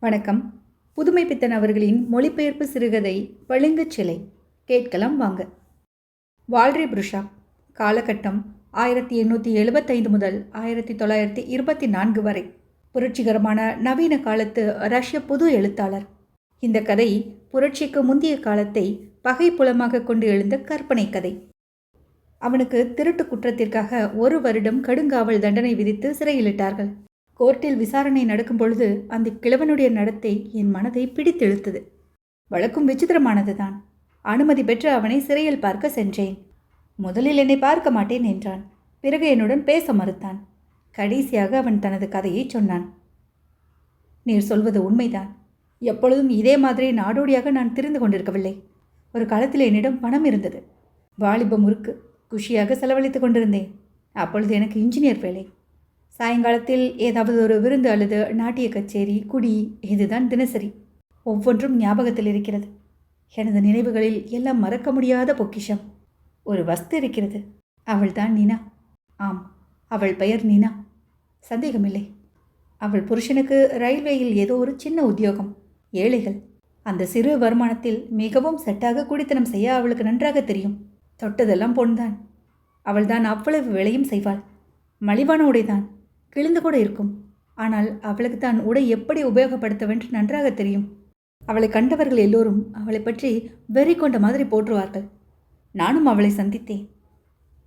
வணக்கம். புதுமை பித்தன் அவர்களின் மொழிபெயர்ப்பு சிறுகதை பளிங்கு சிலை கேட்கலாம் வாங்க. வால்ரி புருஷா. காலகட்டம் ஆயிரத்தி எண்ணூற்றி எழுபத்தைந்து முதல் ஆயிரத்தி தொள்ளாயிரத்தி இருபத்தி நான்கு வரை. புரட்சிகரமான நவீன காலத்து ரஷ்ய புது எழுத்தாளர். இந்த கதை புரட்சிக்கு முந்தைய காலத்தை பகைப்புலமாக கொண்டு எழுந்த கற்பனை கதை. அவனுக்கு திருட்டு குற்றத்திற்காக ஒரு வருடம் கடுங்காவல் தண்டனை விதித்து சிறையிலிட்டார்கள். கோர்ட்டில் விசாரணை நடக்கும் பொழுது அந்த கிழவனுடைய நடத்தை என் மனதை பிடித்தெழுத்தது. வழக்கும் விசித்திரமானதுதான். அனுமதி பெற்று அவனை சிறையில் பார்க்க சென்றேன். முதலில் என்னை பார்க்க மாட்டேன் என்றான். பிறகு என்னுடன் பேச மறுத்தான். கடைசியாக அவன் தனது கதையை சொன்னான். நீர் சொல்வது உண்மைதான். எப்பொழுதும் இதே மாதிரி நாடோடியாக நான் திரிந்து கொண்டிருக்கவில்லை. ஒரு காலத்தில் என்னிடம் பணம் இருந்தது. வாலிப முறுக்கு குஷியாக செலவழித்து கொண்டிருந்தேன். அப்பொழுது எனக்கு இன்ஜினியர் வேலை. சாயங்காலத்தில் ஏதாவது ஒரு விருந்து அல்லது நாட்டிய கச்சேரி குடி இதுதான் தினசரி. ஒவ்வொன்றும் ஞாபகத்தில் இருக்கிறது. எனது நினைவுகளில் எல்லாம் மறக்க முடியாத பொக்கிஷம். ஒரு வஸ்து இருக்கிறது. அவள்தான் நீனா. ஆம் அவள் பெயர் நீனா. சந்தேகமில்லை. அவள் புருஷனுக்கு ரயில்வேயில் ஏதோ ஒரு சின்ன உத்தியோகம். ஏழைகள். அந்த சிறு வருமானத்தில் மிகவும் செட்டாக குடித்தனம் செய்ய அவளுக்கு நன்றாக தெரியும். தொட்டதெல்லாம் பொன்தான். அவள்தான் அவ்வளவு வேலையும் செய்வாள். மலிவான உடைதான். கிழிந்து கூட இருக்கும். ஆனால் அவளுக்கு தான் உடை எப்படி உபயோகப்படுத்தவென்று நன்றாக தெரியும். அவளை கண்டவர்கள் எல்லோரும் அவளை பற்றி வெறி கொண்ட மாதிரி போற்றுவார்கள். நானும் அவளை சந்தித்தேன்.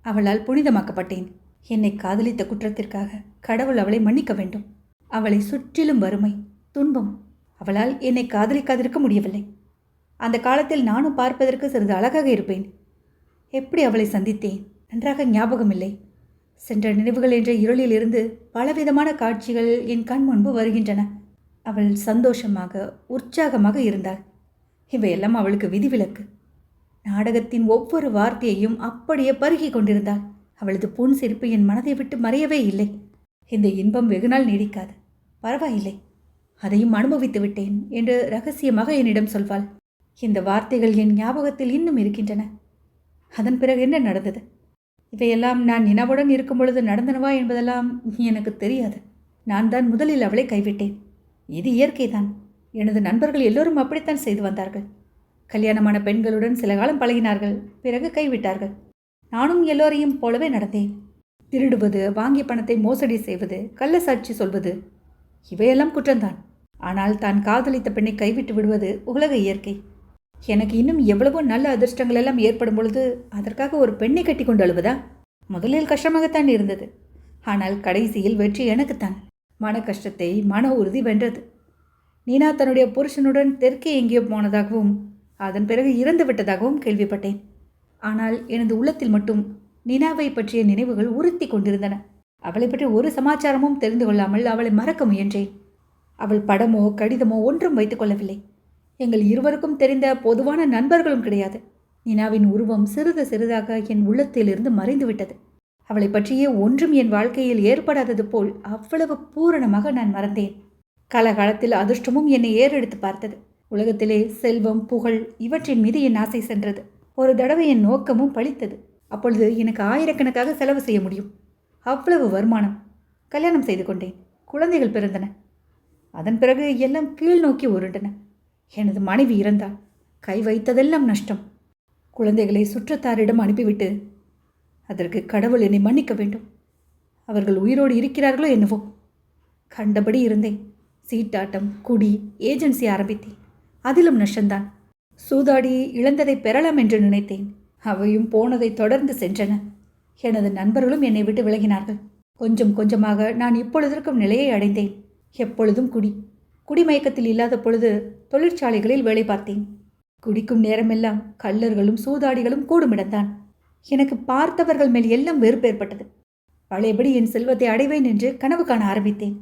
அவளால் புனிதமாக்கப்பட்டேன். என்னை காதலித்த குற்றத்திற்காக கடவுள் அவளை மன்னிக்க வேண்டும். அவளை சுற்றிலும் வறுமை துன்பம் அவளால் என்னை காதலிக்காதிருக்க முடியவில்லை. அந்த காலத்தில் நானும் பார்ப்பதற்கு சிறிது அழகாக இருப்பேன். எப்படி அவளை சந்தித்தேன்? நன்றாக ஞாபகமில்லை. சென்ற நினைவுகள் என்ற இருளிலிருந்து பலவிதமான காட்சிகள் என் கண் முன்பு வருகின்றன. அவள் சந்தோஷமாக உற்சாகமாக இருந்தாள். இவையெல்லாம் அவளுக்கு விதிவிலக்கு. நாடகத்தின் ஒவ்வொரு வார்த்தையையும் அப்படியே பருகி கொண்டிருந்தாள். அவளது புன் சிரிப்பு என் மனதை விட்டு மறையவே இல்லை. இந்த இன்பம் வெகுநாள் நீடிக்காது. பரவாயில்லை. அதையும் அனுபவித்து விட்டேன் என்று ரகசியமாக என்னிடம் சொல்வாள். இந்த வார்த்தைகள் என் ஞாபகத்தில் இன்னும் இருக்கின்றன. அதன் பிறகு என்ன நடந்தது? இவையெல்லாம் நான் நினவுடன் இருக்கும் பொழுது நடந்தனவா என்பதெல்லாம் எனக்கு தெரியாது. நான் தான் முதலில் அவளை கைவிட்டேன். இது இயற்கைதான். எனது நண்பர்கள் எல்லோரும் அப்படித்தான் செய்து வந்தார்கள். கல்யாணமான பெண்களுடன் சில காலம் பழகினார்கள். பிறகு கைவிட்டார்கள். நானும் எல்லோரையும் போலவே நடந்தேன். திருடுவது வாங்கிய பணத்தை மோசடி செய்வது கள்ள சாட்சி சொல்வது இவையெல்லாம் குற்றம்தான். ஆனால் தான் காதலித்த பெண்ணை கைவிட்டு விடுவது உலக இயற்கை. எனக்கு இன்னும் எவ்வளவோ நல்ல அதிர்ஷ்டங்கள் எல்லாம் ஏற்படும் பொழுது அதற்காக ஒரு பெண்ணை கட்டி கொண்டு அழுவதா? முதலில் கஷ்டமாகத்தான் இருந்தது. ஆனால் கடைசியில் வெற்றி எனக்குத்தான் மன கஷ்டத்தை மன உறுதி வென்றது. நீனா தன்னுடைய புருஷனுடன் தெற்கே எங்கேயோ போனதாகவும் அதன் பிறகு இறந்து விட்டதாகவும் கேள்விப்பட்டேன். ஆனால் எனது உள்ளத்தில் மட்டும் நினாவை பற்றிய நினைவுகள் உறுத்தி கொண்டிருந்தன. அவளை பற்றி ஒரு சமாச்சாரமும் தெரிந்து கொள்ளாமல் அவளை மறக்க முயன்றேன். அவள் படமோ கடிதமோ ஒன்றும் வைத்துக் கொள்ளவில்லை. எங்கள் இருவருக்கும் தெரிந்த பொதுவான நண்பர்களும் கிடையாது. நினாவின் உருவம் சிறிது சிறிதாக என் உள்ளத்திலிருந்து மறைந்துவிட்டது. அவளை பற்றியே ஒன்றும் என் வாழ்க்கையில் ஏற்படாதது போல் அவ்வளவு பூரணமாக நான் மறந்தேன். காலகாலத்தில் அதிர்ஷ்டமும் என்னை ஏறெடுத்து பார்த்தது. உலகத்திலே செல்வம் புகழ் இவற்றின் மீது என் ஆசை சென்றது. ஒரு தடவை என் நோக்கமும் பழித்தது அப்பொழுது எனக்கு ஆயிரக்கணக்காக செலவு செய்ய முடியும். அவ்வளவு வருமானம். கல்யாணம் செய்து கொண்டேன். குழந்தைகள் பிறந்தன. அதன் பிறகு எல்லாம் கீழ் நோக்கி உருண்டன. எனது மனைவி இறந்தாள் கை வைத்ததெல்லாம் நஷ்டம். குழந்தைகளை சுற்றத்தாரிடம் அனுப்பிவிட்டு அதற்கு கடவுள் என்னை மன்னிக்க வேண்டும். அவர்கள் உயிரோடு இருக்கிறார்களோ என்னவோ. கண்டபடி இருந்தேன். சீட்டாட்டம் குடி ஏஜென்சி ஆரம்பித்தேன். அதிலும் நஷ்டந்தான். சூதாடி இழந்ததை பெறலாம் என்று நினைத்தேன். அவையும் போனதை தொடர்ந்து சென்றன. எனது நண்பர்களும் என்னை விட்டு விலகினார்கள். கொஞ்சம் கொஞ்சமாக நான் இப்பொழுதற்கும் நிலையை அடைந்தேன். எப்பொழுதும் குடி. குடிமயக்கத்தில் இல்லாத பொழுது தொழிற்சாலைகளில் வேலை பார்த்தேன். குடிக்கும் நேரமெல்லாம் கள்ளர்களும் சூதாடிகளும் கூடுமிடந்தான் எனக்கு பார்த்தவர்கள் மேல் எல்லாம் வெறுப்பு ஏற்பட்டது. பழையபடி என் செல்வத்தை அடைவேன் என்று கனவு காண ஆரம்பித்தேன்.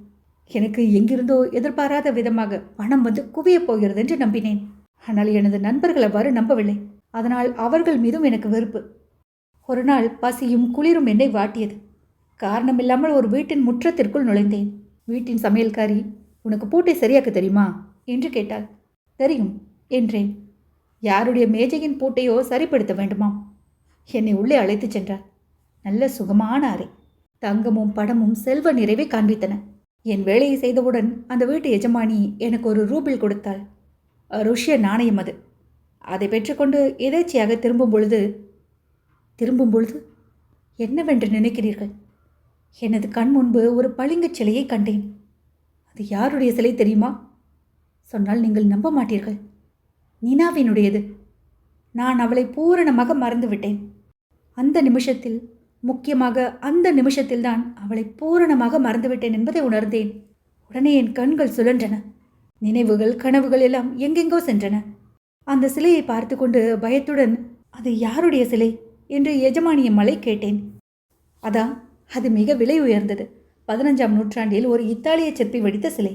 எனக்கு எங்கிருந்தோ எதிர்பாராத விதமாக பணம் வந்து குவியப் போகிறது என்று நம்பினேன். ஆனால் எனது நண்பர்கள் அவ்வாறு நம்பவில்லை. அதனால் அவர்கள் மீதும் எனக்கு வெறுப்பு. ஒரு நாள் பசியும் குளிரும் என்னை வாட்டியது. காரணமில்லாமல் ஒரு வீட்டின் முற்றத்திற்குள் நுழைந்தேன். வீட்டின் சமையல்காரி உனக்கு பூட்டை சரியாக்க தெரியுமா? என்று கேட்டாள். தெரியும் என்றேன். யாருடைய மேஜையின் பூட்டையோ சரிப்படுத்த வேண்டுமாம் என்னை உள்ளே அழைத்துச் சென்றார். நல்ல சுகமான அறை. தங்கமும் படமும் செல்வ நிறைவை காண்பித்தன. என் வேலையை செய்தவுடன் அந்த வீட்டு எஜமானி எனக்கு ஒரு ரூபிள் கொடுத்தாள். ருஷ்ய நாணயம் அது. அதை பெற்றுக்கொண்டு எதேச்சியாக திரும்பும் பொழுது திரும்பும் பொழுது என்னவென்று நினைக்கிறீர்கள்? எனது கண் முன்பு ஒரு பளிங்குச் சிலையை கண்டேன். அது யாருடைய சிலை தெரியுமா? சொன்னால் நீங்கள் நம்ப மாட்டீர்கள். நினாவினுடையது. நான் அவளை பூரணமாக மறந்துவிட்டேன். அந்த நிமிஷத்தில் முக்கியமாக அந்த நிமிஷத்தில்தான் அவளை பூரணமாக மறந்துவிட்டேன் என்பதை உணர்ந்தேன். உடனே என் கண்கள் சுழன்றன. நினைவுகள் கனவுகள் எல்லாம் எங்கெங்கோ சென்றன. அந்த சிலையை பார்த்து கொண்டு பயத்துடன் அது யாருடைய சிலை? என்று எஜமானிய மலை கேட்டேன். அதான் அது மிக விலை உயர்ந்தது. பதினஞ்சாம் நூற்றாண்டில் ஒரு இத்தாலிய சிற்பி வடித்த சிலை.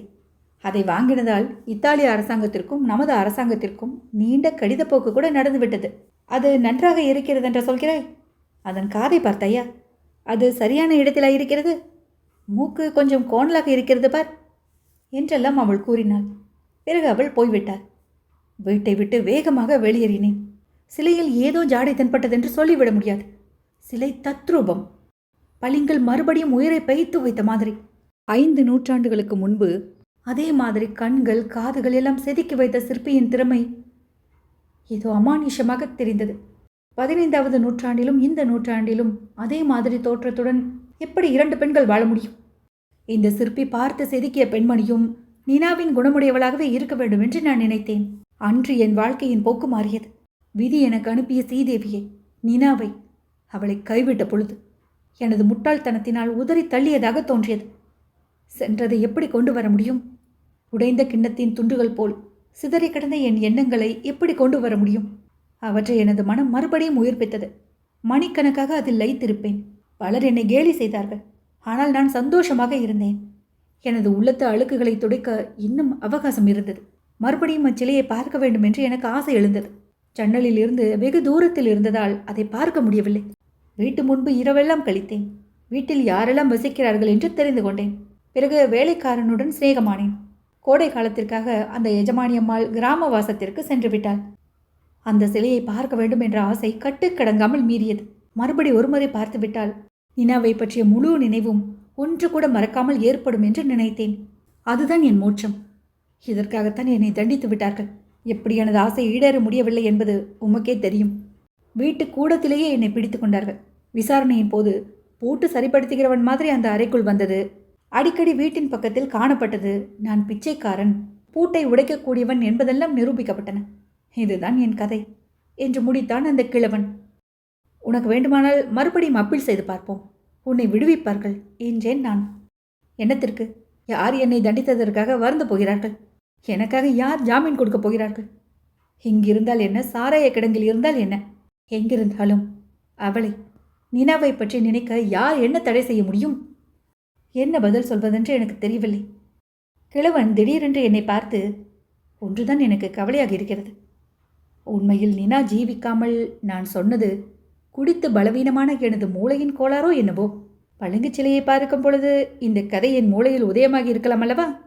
அதை வாங்கினதால் இத்தாலிய அரசாங்கத்திற்கும் நமது அரசாங்கத்திற்கும் நீண்ட கடிதப்போக்கு கூட நடந்துவிட்டது அது நன்றாக இருக்கிறது என்ற சொல்கிறாய்? அதன் காதை பார்த்தையா? அது சரியான இடத்திலா இருக்கிறது? மூக்கு கொஞ்சம் கோணலாக இருக்கிறது பார் என்றெல்லாம் அவள் கூறினாள். பிறகு அவள் போய்விட்டாள். வீட்டை விட்டு வேகமாக வெளியேறினேன். சிலையில் ஏதோ ஜாடை தென்பட்டதென்று சொல்லிவிட முடியாது. சிலை தத்ரூபம். பளிங்கள் மறுபடியும் உயிரை பெய்த்து வைத்த மாதிரி. ஐந்து நூற்றாண்டுகளுக்கு முன்பு அதே மாதிரி கண்கள் காதுகள் எல்லாம் செதுக்கி வைத்த சிற்பியின் திறமை ஏதோ அமானுஷமாக தெரிந்தது. பதினைந்தாவது நூற்றாண்டிலும் இந்த நூற்றாண்டிலும் அதே மாதிரி தோற்றத்துடன் எப்படி இரண்டு பெண்கள் வாழ முடியும்? இந்த சிற்பி பார்த்து செதுக்கிய பெண்மணியும் நினாவின் குணமுடையவளாகவே இருக்க வேண்டும் என்று நான் நினைத்தேன். அன்று என் வாழ்க்கையின் போக்கு மாறியது. விதி எனக்கு அனுப்பிய சீதேவியை நினாவை அவளை கைவிட்ட பொழுது எனது முட்டாள்தனத்தினால் உதறி தள்ளியதாக தோன்றியது. சென்றதை எப்படி கொண்டு வர முடியும்? உடைந்த கிண்ணத்தின் துண்டுகள் போல் சிதறி கிடந்த என் எண்ணங்களை எப்படி கொண்டு வர முடியும்? அவற்றை எனது மனம் மறுபடியும் உயிர்ப்பித்தது. மணிக்கணக்காக அதில் லைத்திருப்பேன் பலர் என்னை கேலி செய்தார்கள். ஆனால் நான் சந்தோஷமாக இருந்தேன். எனது உள்ளத்து அழுக்குகளை துடைக்க இன்னும் அவகாசம் இருந்தது. மறுபடியும் அச்சிலையை பார்க்க வேண்டும் என்று எனக்கு ஆசை எழுந்தது. ஜன்னலில் இருந்து வெகு தூரத்தில் இருந்ததால் அதை பார்க்க முடியவில்லை. வீட்டு முன்பு இரவெல்லாம் கழித்தேன். வீட்டில் யாரெல்லாம் வசிக்கிறார்கள் என்று தெரிந்து கொண்டேன். பிறகு வேலைக்காரனுடன் சிநேகமானேன். கோடை காலத்திற்காக அந்த எஜமானியம்மாள் கிராம வாசத்திற்கு சென்று விட்டாள். அந்த சிலையை பார்க்க வேண்டும் என்ற ஆசை கட்டுக்கடங்காமல் மீறியது. மறுபடி ஒருமுறை பார்த்துவிட்டால் நினாவை பற்றிய முழு நினைவும் ஒன்று கூட மறக்காமல் ஏற்படும் என்று நினைத்தேன். அதுதான் என் மோட்சம். இதற்காகத்தான் என்னை தண்டித்து விட்டார்கள். எப்படி எனது ஆசை ஈடேற முடியவில்லை என்பது உமக்கே தெரியும். வீட்டு கூடத்திலேயே என்னை பிடித்து கொண்டார்கள். விசாரணையின் போது பூட்டு சரிப்படுத்துகிறவன் மாதிரி அந்த அறைக்குள் வந்தது. அடிக்கடி வீட்டின் பக்கத்தில் காணப்பட்டது நான் பிச்சைக்காரன் பூட்டை உடைக்கக்கூடியவன் என்பதெல்லாம் நிரூபிக்கப்பட்டன. இதுதான் என் கதை என்று முடித்தான் அந்த கிழவன். உனக்கு வேண்டுமானால் மறுபடியும் அப்பீல் செய்து பார்ப்போம். உன்னை விடுவிப்பார்கள் என்றேன் நான். என்னத்திற்கு? யார் என்னை தண்டித்ததற்காக வருந்த போகிறார்கள்? எனக்காக யார் ஜாமீன் கொடுக்கப் போகிறார்கள்? இங்கிருந்தால் என்ன? சாராய கிடங்கில் இருந்தால் என்ன? எங்கிருந்தாலும்? அவளை நினாவை பற்றி நினைக்க யார் என்ன தடை செய்ய முடியும்? என்ன பதில் சொல்வதென்று எனக்கு தெரியவில்லை. கிழவன் திடீரென்று என்னை பார்த்து ஒன்றுதான் எனக்கு கவலையாக இருக்கிறது. உண்மையில் நினா ஜீவிக்காமல் நான் சொன்னது குடித்து பலவீனமான எனது மூளையின் கோளாறோ என்னவோ? பழுங்குச் சிலையை பார்க்கும் பொழுது இந்த கதை என் மூளையில் உதயமாகி இருக்கலாம் அல்லவா?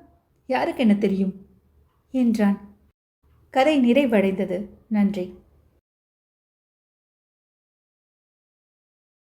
யாருக்கு என்ன தெரியும்? என்றான். கதை நிறைவடைந்தது. நன்றி.